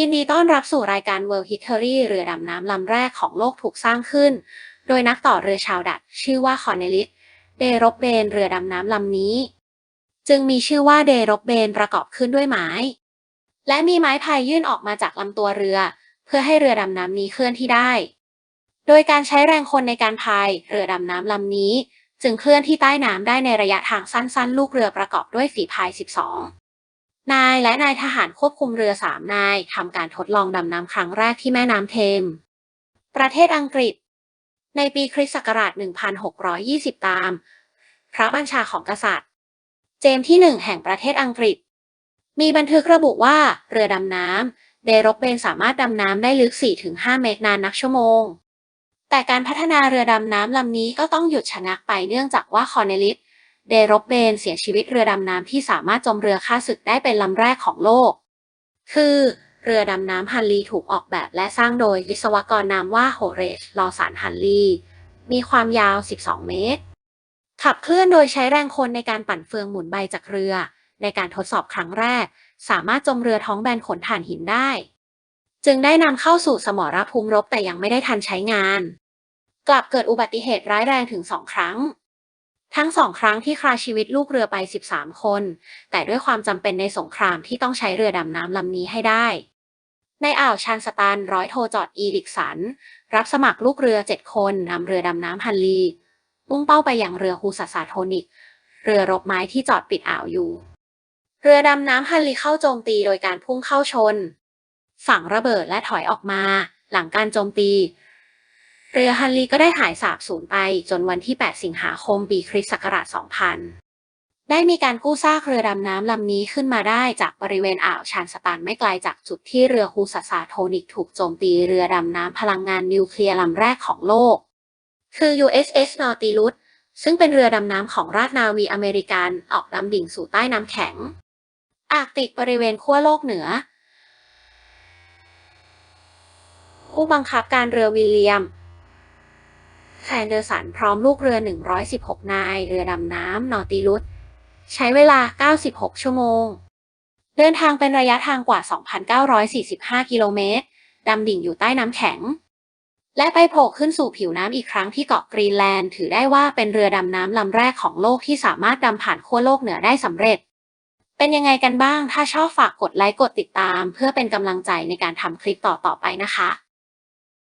ยินดีต้อนรับสู่รายการ World History เรือดำน้ำลำแรกของโลกถูกสร้างขึ้น โดยนักต่อเรือชาวดัตช์ชื่อว่าคอร์เนลิสเดรบเบนเรือดำน้ำลำนี้ จึงมีชื่อว่าเดรบเบนประกอบขึ้นด้วยไม้ และมีไม้พายยื่นออกมาจากลำตัวเรือ เพื่อให้เรือดำน้ำนี้เคลื่อนที่ได้ โดยการใช้แรงคนในการพายเรือดำน้ำลำนี้ จึงเคลื่อนที่ใต้น้ำได้ในระยะทางสั้นๆ ลูกเรือประกอบด้วยฝีพาย 12 นายและนายทหารควบคุมเรือสามนายทำการทดลองดำน้ำครั้งแรกที่แม่น้ำเทมส์ประเทศอังกฤษ ในปีคริสต์ศักราช 1620 ตาม พระบัญชาของกษัตริย์ เจมส์ที่หนึ่งแห่งประเทศอังกฤษ มีบันทึกระบุว่าเรือดำน้ำเดรบเบนสามารถดำน้ำได้ลึก 4-5 เมตรนานนักชั่วโมง แต่การพัฒนาเรือดำน้ำลำนี้ก็ต้องหยุดชะงักไปเนื่องจากว่าคอร์เนลิส เดรบเบนเสียชีวิตเรือดำน้ำที่สามารถจมเรือฆ่าศึกได้เป็นลำแรกของโลก คือเรือดำน้ำฮันลีถูกออกแบบและสร้างโดยวิศวกรนามว่าโฮเรชลอสันฮันลีมีความยาว 12 เมตร ขับเคลื่อนโดยใช้แรงคนในการปั่นเฟืองหมุนใบจากเรือ ในการทดสอบครั้งแรก สามารถจมเรือท้องแบนขนถ่านหินได้ จึงได้นำเข้าสู่สมรภูมิรบแต่ยังไม่ได้ทันใช้งาน กลับเกิดอุบัติเหตุร้ายแรงถึงสองครั้ง ทั้งสองครั้งที่คราชีวิตลูกเรือไป 13 คน แต่ด้วยความจำเป็นในสงครามที่ต้องใช้เรือดำน้ำลำนี้ให้ได้ ในอ่าวชานสตานร้อยโทจอดอีริกสัน รับสมัครลูกเรือ 7 คนนำเรือดำน้ำฮันลีมุ่งเป้าไปยังเรือฮูสซาโทนิก เรือรบไม้ที่จอดปิดอ่าวอยู่ เรือดำน้ำฮันลีเข้าโจมตีโดยการพุ่งเข้าชน ฝั่งระเบิดและถอยออกมา หลังการโจมตี เรือฮันลีก็ได้หายสาบสูญไปจนวันที่ 8 สิงหาคมปีคริสต์ศักราช 2000 ได้มีการกู้ซากเรือดำน้ำลำนี้ขึ้นมาได้จากบริเวณอ่าวชานสตันไม่ไกลจากจุดที่เรือฮูสซาโทนิกถูกโจมตีเรือดำน้ำพลังงานนิวเคลียร์ลำแรกของโลก คือ USS Nautilus ซึ่งเป็นเรือดำน้ำของราชนาวีอเมริกันออกดำดิ่งสู่ใต้น้ำแข็ง อาร์กติกบริเวณขั้วโลกเหนือผู้บังคับการเรือวิลเลียม แซนเดอร์สันพร้อมลูกเรือ 116 นาย เรือดำน้ำนอติลุสใช้เวลา 96 ชั่วโมง เดินทางเป็นระยะทางกว่า 2,945 กิโลเมตร ดำดิ่งอยู่ใต้น้ำแข็ง และไปโผล่ขึ้นสู่ผิวน้ำอีกครั้งที่เกาะกรีนแลนด์ ถือได้ว่าเป็นเรือดำน้ำลำแรกของโลกที่สามารถดำผ่านขั้วโลกเหนือได้สำเร็จ เป็นยังไงกันบ้าง ถ้าชอบฝากกดไลค์ กดติดตาม เพื่อเป็นกำลังใจในการทำคลิปต่อๆไปนะคะ